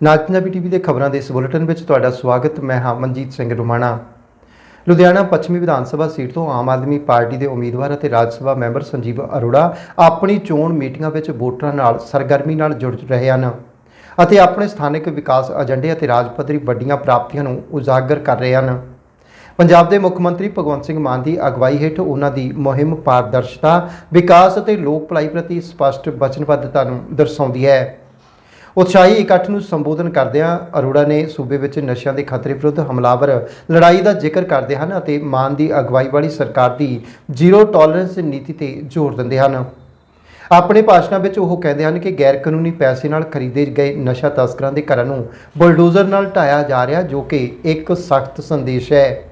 ਨਾਜ Punjabi TV ਦੇ ਖਬਰਾਂ ਦੇ ਇਸ ਬੁਲੇਟਿਨ ਵਿੱਚ ਤੁਹਾਡਾ ਸਵਾਗਤ। ਮੈਂ ਹਾਂ ਮਨਜੀਤ ਸਿੰਘ ਰੁਮਾਣਾ। ਲੁਧਿਆਣਾ ਪੱਛਮੀ ਵਿਧਾਨ ਸਭਾ ਸੀਟ ਤੋਂ ਆਮ ਆਦਮੀ ਪਾਰਟੀ ਦੇ ਉਮੀਦਵਾਰ ਅਤੇ ਰਾਜ ਸਭਾ ਮੈਂਬਰ ਸੰਜੀਵ ਅਰੋੜਾ ਆਪਣੀ ਚੋਣ ਮੀਟਿੰਗਾਂ ਵਿੱਚ ਵੋਟਰਾਂ ਨਾਲ ਸਰਗਰਮੀ ਨਾਲ ਜੁੜ ਰਹੇ ਹਨ ਅਤੇ ਆਪਣੇ ਸਥਾਨਕ ਵਿਕਾਸ ਏਜੰਡੇ ਅਤੇ ਰਾਜ ਪੱਧਰੀ ਵੱਡੀਆਂ ਪ੍ਰਾਪਤੀਆਂ ਨੂੰ ਉਜਾਗਰ ਕਰ ਰਹੇ ਹਨ। ਪੰਜਾਬ ਦੇ ਮੁੱਖ ਮੰਤਰੀ ਭਗਵੰਤ ਸਿੰਘ ਮਾਨ ਦੀ ਅਗਵਾਈ ਹੇਠ ਉਹਨਾਂ ਦੀ ਮੁਹਿੰਮ ਪਾਰਦਰਸ਼ਤਾ, ਵਿਕਾਸ ਅਤੇ ਲੋਕ ਭਲਾਈ ਪ੍ਰਤੀ ਸਪਸ਼ਟ ਵਚਨਬੱਧਤਾ ਨੂੰ ਦਰਸਾਉਂਦੀ ਹੈ। ਉਤਸ਼ਾਹੀ ਇਕੱਠ ਨੂੰ ਸੰਬੋਧਨ ਕਰਦਿਆਂ ਅਰੋੜਾ ਨੇ ਸੂਬੇ ਵਿੱਚ ਨਸ਼ਿਆਂ ਦੇ ਖਤਰੇ ਵਿਰੁੱਧ ਹਮਲਾਵਰ ਲੜਾਈ ਦਾ ਜ਼ਿਕਰ ਕਰਦੇ ਹਨ ਅਤੇ ਮਾਨ ਦੀ ਅਗਵਾਈ ਵਾਲੀ ਸਰਕਾਰ ਦੀ ਜ਼ੀਰੋ ਟੋਲਰੈਂਸ ਨੀਤੀ ਤੇ ਜ਼ੋਰ ਦਿੰਦੇ ਹਨ। ਆਪਣੇ ਭਾਸ਼ਣਾਂ ਵਿੱਚ ਉਹ ਕਹਿੰਦੇ ਹਨ ਕਿ ਗੈਰ ਕਾਨੂੰਨੀ ਪੈਸੇ ਨਾਲ ਖਰੀਦੇ ਗਏ ਨਸ਼ਾ ਤਸਕਰਾਂ ਦੇ ਘਰਾਂ ਨੂੰ ਬੁਲਡੋਜ਼ਰ ਨਾਲ ਢਾਇਆ ਜਾ ਰਿਹਾ ਜੋ ਕਿ ਇੱਕ ਸਖਤ ਸੰਦੇਸ਼ ਹੈ।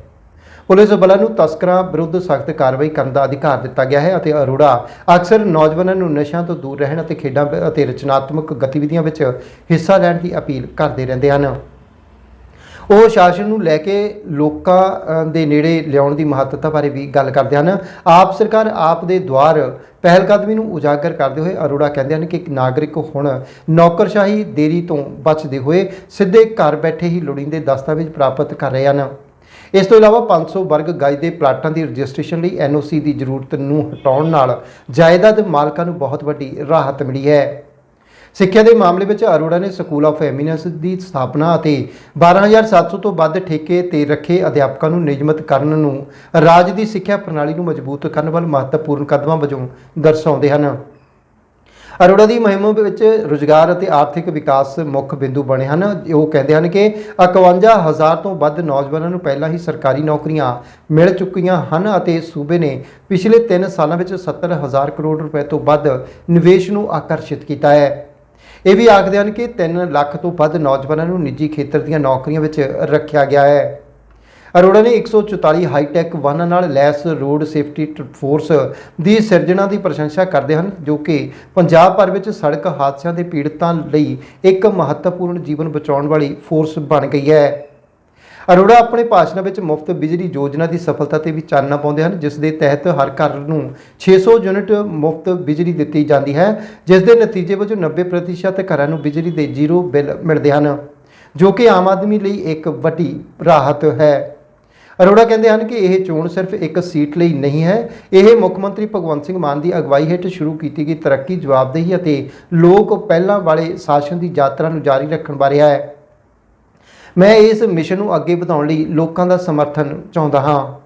ਪੁਲਿਸ ਬਲਾਂ ਨੂੰ ਤਸਕਰਾਂ ਵਿਰੁੱਧ ਸਖਤ ਕਾਰਵਾਈ ਕਰਨ ਦਾ ਅਧਿਕਾਰ ਦਿੱਤਾ ਗਿਆ ਹੈ ਅਤੇ ਅਰੋੜਾ ਅਕਸਰ ਨੌਜਵਾਨਾਂ ਨੂੰ ਨਸ਼ਿਆਂ ਤੋਂ ਦੂਰ ਰਹਿਣ ਅਤੇ ਖੇਡਾਂ ਅਤੇ ਰਚਨਾਤਮਕ ਗਤੀਵਿਧੀਆਂ ਵਿੱਚ ਹਿੱਸਾ ਲੈਣ ਦੀ ਅਪੀਲ ਕਰਦੇ ਰਹਿੰਦੇ ਹਨ। ਉਹ ਸ਼ਾਸਨ ਨੂੰ ਲੈ ਕੇ ਲੋਕਾਂ ਦੇ ਨੇੜੇ ਲਿਆਉਣ ਦੀ ਮਹੱਤਤਾ ਬਾਰੇ ਵੀ ਗੱਲ ਕਰਦੇ ਹਨ। ਆਪ ਸਰਕਾਰ ਆਪ ਦੇ ਦੁਆਰ ਪਹਿਲਕਦਮੀ ਨੂੰ ਉਜਾਗਰ ਕਰਦੇ ਹੋਏ ਅਰੋੜਾ ਕਹਿੰਦੇ ਹਨ ਕਿ ਇੱਕ ਨਾਗਰਿਕ ਹੁਣ ਨੌਕਰਸ਼ਾਹੀ ਦੇਰੀ ਤੋਂ ਬਚਦੇ ਹੋਏ ਸਿੱਧੇ ਘਰ ਬੈਠੇ ਹੀ ਲੋੜੀਂਦੇ ਦਸਤਾਵੇਜ਼ ਪ੍ਰਾਪਤ ਕਰ ਰਹੇ ਹਨ। ਇਸ ਤੋਂ ਇਲਾਵਾ 500 ਵਰਗ ਗਜ ਦੇ ਪਲਾਟਾਂ ਦੀ ਰਜਿਸਟ੍ਰੇਸ਼ਨ ਲਈ ਐਨਓਸੀ ਦੀ ਜ਼ਰੂਰਤ ਨੂੰ ਹਟਾਉਣ ਨਾਲ ਜਾਇਦਾਦ ਮਾਲਕਾਂ ਨੂੰ ਬਹੁਤ ਵੱਡੀ ਰਾਹਤ ਮਿਲੀ ਹੈ। ਸਿੱਖਿਆ ਦੇ ਮਾਮਲੇ ਵਿੱਚ ਅਰੋੜਾ ਨੇ ਸਕੂਲ ਆਫ ਐਮੀਨੈਂਸ ਦੀ ਸਥਾਪਨਾ ਅਤੇ 12700 ਤੋਂ ਵੱਧ ਠੇਕੇ ਤੇ ਰੱਖੇ ਅਧਿਆਪਕਾਂ ਨੂੰ ਨਿਯਮਤ ਕਰਨ ਨੂੰ ਰਾਜ ਦੀ ਸਿੱਖਿਆ ਪ੍ਰਣਾਲੀ ਨੂੰ ਮਜ਼ਬੂਤ ਕਰਨ ਵੱਲ ਮਹੱਤਵਪੂਰਨ ਕਦਮਾਂ ਵਜੋਂ ਦਰਸਾਉਂਦੇ ਹਨ। ਅਰੋੜਾ ਦੀ ਮੁਹਿੰਮ ਵਿੱਚ ਰੁਜ਼ਗਾਰ ਅਤੇ ਆਰਥਿਕ ਵਿਕਾਸ ਮੁੱਖ ਬਿੰਦੂ ਬਣੇ ਹਨ। ਉਹ ਕਹਿੰਦੇ ਹਨ ਕਿ 51000 ਤੋਂ ਵੱਧ ਨੌਜਵਾਨਾਂ ਨੂੰ ਪਹਿਲਾਂ ਹੀ ਸਰਕਾਰੀ ਨੌਕਰੀਆਂ ਮਿਲ ਚੁੱਕੀਆਂ ਹਨ ਅਤੇ ਸੂਬੇ ਨੇ ਪਿਛਲੇ 3 ਸਾਲਾਂ ਵਿੱਚ 70000 ਕਰੋੜ ਰੁਪਏ ਤੋਂ ਵੱਧ ਨਿਵੇਸ਼ ਨੂੰ ਆਕਰਸ਼ਿਤ ਕੀਤਾ ਹੈ। ਇਹ ਵੀ ਆਖਦੇ ਹਨ ਕਿ 3 ਲੱਖ ਤੋਂ ਵੱਧ ਨੌਜਵਾਨਾਂ ਨੂੰ ਨਿੱਜੀ ਖੇਤਰ ਦੀਆਂ ਨੌਕਰੀਆਂ ਵਿੱਚ ਰੱਖਿਆ ਗਿਆ ਹੈ। ਅਰੋੜਾ ਨੇ 144 ਹਾਈਟੈਕ ਵਾਹਨਾਂ ਨਾਲ ਲੈਸ ਰੋਡ ਸੇਫਟੀ ਟ- ਫੋਰਸ ਦੀ ਸਿਰਜਣਾ ਦੀ ਪ੍ਰਸ਼ੰਸਾ ਕਰਦੇ ਹਨ, ਜੋ ਕਿ ਪੰਜਾਬ ਭਰ ਵਿੱਚ ਸੜਕ ਹਾਦਸਿਆਂ ਦੇ ਪੀੜਤਾਂ ਲਈ ਇੱਕ ਮਹੱਤਵਪੂਰਨ ਜੀਵਨ ਬਚਾਉਣ ਵਾਲੀ ਫੋਰਸ ਬਣ ਗਈ ਹੈ। ਅਰੋੜਾ ਆਪਣੇ ਭਾਸ਼ਣ ਵਿੱਚ ਮੁਫਤ ਬਿਜਲੀ ਯੋਜਨਾ ਦੀ ਸਫਲਤਾ ਤੇ ਵੀ ਚਾਨਣਾ ਪਾਉਂਦੇ ਹਨ, ਜਿਸ ਦੇ ਤਹਿਤ ਹਰ ਘਰ ਨੂੰ 600 ਯੂਨਿਟ ਮੁਫਤ ਬਿਜਲੀ ਦਿੱਤੀ ਜਾਂਦੀ ਹੈ, ਜਿਸ ਦੇ ਨਤੀਜੇ ਵਜੋਂ 90% ਘਰਾਂ ਨੂੰ ਬਿਜਲੀ ਦੇ ਜ਼ੀਰੋ ਬਿੱਲ ਮਿਲਦੇ ਹਨ, ਜੋ ਕਿ ਆਮ ਆਦਮੀ ਲਈ ਇੱਕ ਵੱਡੀ ਰਾਹਤ ਹੈ। ਅਰੋੜਾ ਕਹਿੰਦੇ ਹਨ ਕਿ ਇਹ ਚੋਣ ਸਿਰਫ ਇੱਕ ਸੀਟ ਲਈ ਨਹੀਂ ਹੈ। ਇਹ ਮੁੱਖ ਮੰਤਰੀ ਭਗਵੰਤ ਸਿੰਘ ਮਾਨ ਦੀ ਅਗਵਾਈ ਹੇਠ ਸ਼ੁਰੂ ਕੀਤੀ ਗਈ ਤਰੱਕੀ ਜਵਾਬਦੇਹੀ ਅਤੇ ਲੋਕ ਪਹਿਲਾਂ ਵਾਲੇ ਸ਼ਾਸਨ ਦੀ ਯਾਤਰਾ ਨੂੰ ਜਾਰੀ ਰੱਖਣ ਬਾਰੇ ਹੈ। ਮੈਂ ਇਸ ਮਿਸ਼ਨ ਨੂੰ ਅੱਗੇ ਵਧਾਉਣ ਲਈ ਲੋਕਾਂ ਦਾ ਸਮਰਥਨ ਚਾਹੁੰਦਾ ਹਾਂ।